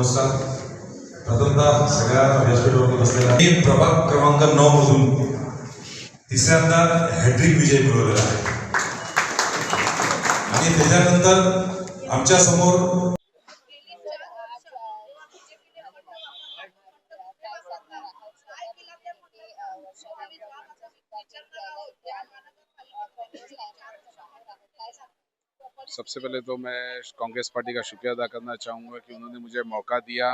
नमस्कार. प्रथमतः सगळ्या व्यासपीठावर बसलेला मी प्रभाग क्रमांक नऊ मधून तिसऱ्यांदा हॅट्रिक विजय मिळवलेला आहे. आणि त्याच्यानंतर आमच्यासमोर सबसे पहले तो मैं कांग्रेस पार्टी का शुक्रिया अदा करना चाहूँगा कि उन्होंने मुझे मौका दिया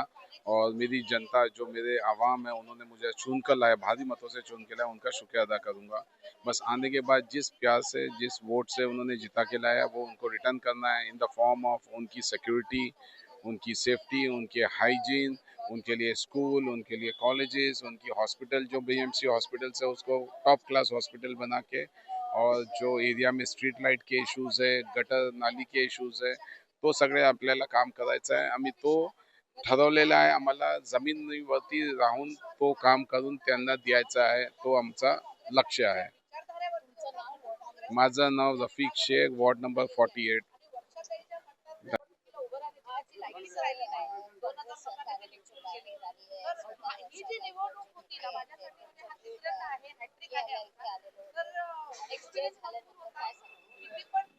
और मेरी जनता, जो मेरे आवाम है, उन्होंने मुझे चुन कर लाया, भारी मतों से चुन के लाया, उनका शुक्रिया अदा करूँगा। बस आने के बाद जिस प्यार से, जिस वोट से उन्होंने जिता के लाया, वो उनको रिटर्न करना है इन द फॉर्म ऑफ़ उनकी सिक्योरिटी उनकी सेफ्टी उनके हाइजीन उनके लिए स्कूल उनके लिए कॉलेजेस उनकी हॉस्पिटल जो बीएमसी हॉस्पिटल्स है उसको टॉप क्लास हॉस्पिटल बना के और जो एरिया में स्ट्रीट लाइट के इश्यूज आहे गटर नाली के इश्यूज आहे तो सगळे आपल्याला काम करायचं आहे. आम्ही तो ठरवलेला आहे. आम्हाला जमिनीवरती राहून तो काम करून त्यांना द्यायचा आहे. तो आमचा लक्ष आहे. माझं नाव Rafiq Shaikh ward number forty eight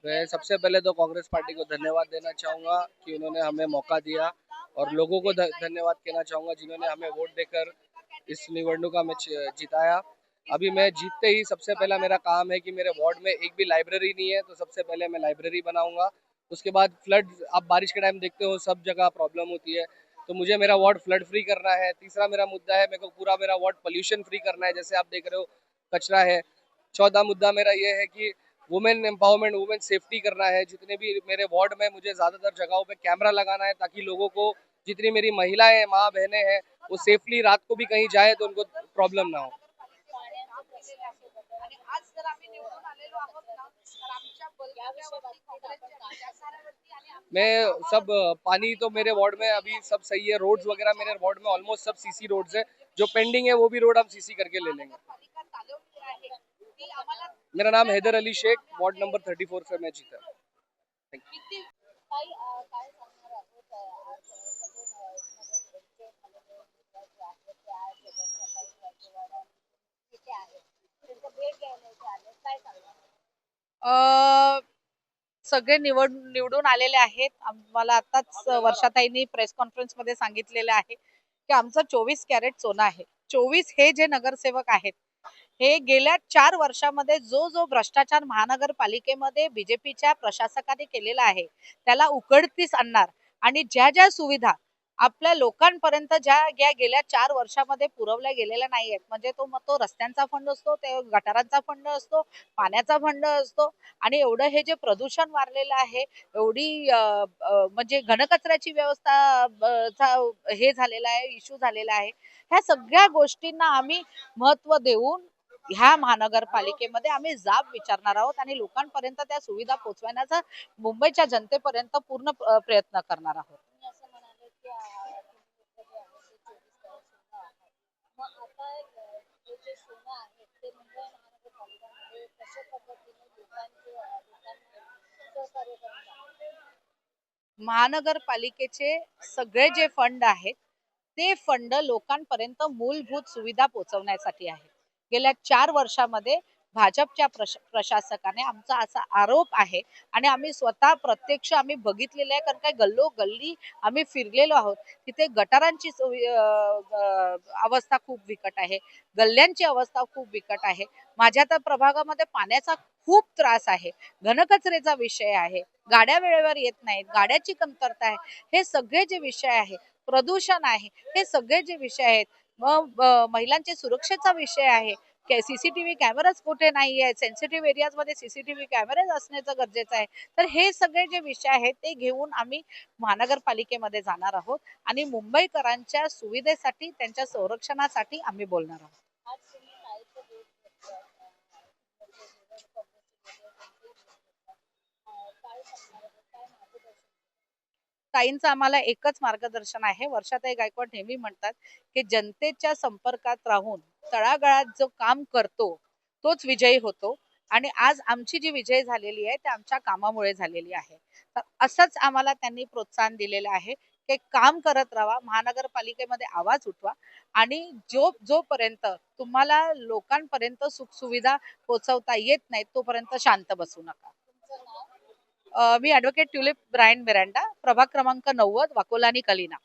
मैं सबसे पहले तो कांग्रेस पार्टी को धन्यवाद देना चाहूँगा कि उन्होंने हमें मौका दिया और लोगों को धन्यवाद कहना चाहूँगा जिन्होंने हमें वोट देकर इस निवडणुका में जिताया। अभी मैं जीतते ही सबसे पहला मेरा काम है कि मेरे वार्ड में एक भी लाइब्रेरी नहीं है तो सबसे पहले मैं लाइब्रेरी बनाऊँगा। उसके बाद फ्लड, आप बारिश के टाइम देखते हो, सब जगह प्रॉब्लम होती है। तो मुझे मेरा वार्ड फ्लड फ्री करना है। तीसरा मेरा मुद्दा है, मेरे को पूरा मेरा वार्ड पोल्यूशन फ्री करना है। जैसे आप देख रहे हो, कचरा है। चौथा मुद्दा मेरा ये है कि वुमेन एम्पावरमेंट वुमेन सेफ्टी करना है। जितने भी मेरे वार्ड में मुझे ज़्यादातर जगहों पे कैमरा लगाना है ताकि लोगों को जितनी मेरी महिलाएँ, माँ बहनें हैं, वो सेफली रात को भी कहीं जाए तो उनको प्रॉब्लम ना हो। मैं सब, पानी तो मेरे वार्ड में अभी सब सही है। रोड्स वगैरह मेरे वार्ड में ऑलमोस्ट सब सीसी रोड्स है। जो पेंडिंग है वो भी रोड हम सीसी करके ले लेंगे। मेरा नाम Haidar Ali Shaikh ward number thirty four से मैं जीता। अ, सगळे निवड निवडून आलेले आहेत. आम्हाला आताच वर्षाताईंनी प्रेस कॉन्फरन्समध्ये सांगितलेलं आहे की आमचं चोवीस कॅरेट सोनं आहे. चोवीस हे जे नगरसेवक आहेत हे गेल्या चार वर्षामध्ये जो जो भ्रष्टाचार महानगरपालिकेमध्ये बीजेपीच्या प्रशासकाने केलेला आहे त्याला उकडतीस आणणार. आणि ज्या ज्या सुविधा आपल्या लोकांपर्यंत ज्या या गेल्या चार वर्षामध्ये पुरवल्या गेलेल्या नाही आहेत म्हणजे तो मग तो रस्त्यांचा फंड असतो ते गटारांचा फंड असतो पाण्याचा फंड असतो आणि एवढं हे जे प्रदूषण वाढलेलं आहे एवढी म्हणजे घनकचऱ्याची व्यवस्था चा हे झालेला आहे इश्यू झालेला आहे ह्या सगळ्या गोष्टींना आम्ही महत्त्व देऊन ह्या महानगरपालिकेमध्ये आम्ही जाब विचारणार आहोत आणि लोकांपर्यंत त्या सुविधा पोहोचवण्याचा मुंबईच्या जनतेपर्यंत पूर्ण प्रयत्न करणार आहोत. महानगरपालिकेचे सगळे जे फंड आहेत ते फंड लोकांपर्यंत मूलभूत सुविधा पोहोचवण्यासाठी आहे गेल्या चार वर्षामध्ये भाजपच्या प्रश प्रशासकाने आमचा असा आरोप आहे आणि आम्ही स्वतः प्रत्यक्ष आम्ही बघितलेलं आहे कारण काय गल्लो गल्ली आम्ही फिरलेलो आहोत. तिथे गटारांची अवस्था खूप बिकट आहे गल्ल्यांची अवस्था खूप बिकट आहे. माझ्या तर प्रभागामध्ये पाण्याचा खूप त्रास आहे घनकचरेचा विषय आहे गाड्या वेळेवर येत नाहीत गाड्याची कमतरता आहे हे सगळे जे विषय आहे प्रदूषण आहे हे सगळे जे विषय आहेत मग अ, महिलांच्या सुरक्षेचा विषय आहे. सीसीटीव्ही कॅमेराज कुठे नाही आहे सेन्सिटिव्ह एरियाजमध्ये सीसीटीव्ही कॅमेराज असण्याचं गरजेचं आहे. तर हे सगळे जे विषय आहेत ते घेऊन आम्ही महानगरपालिकेमध्ये जाणार आहोत आणि मुंबईकरांच्या सुविधेसाठी त्यांच्या संरक्षणासाठी आम्ही बोलणार आहोत. ताईंचं आम्हाला एकच मार्गदर्शन आहे. वर्षाताई गायकवाड नेहमी म्हणतात की जनतेच्या संपर्कात राहून तळागाळात जो काम करतो तोच विजयी होतो. आणि आज आमची जी विजय झालेली आहे ते आमच्या कामामुळे झालेली आहे. तर असंच आम्हाला त्यांनी प्रोत्साहन दिलेलं आहे की काम करत राहा महानगरपालिकेमध्ये आवाज उठवा. आणि जो जोपर्यंत तुम्हाला लोकांपर्यंत सुखसुविधा पोहोचवता येत नाही तोपर्यंत शांत बसू नका. मी ॲडव्होकेट ट्युलिप ब्रायन मिरांडा प्रभाग क्रमांक नव्वद वाकोलानी कलिना.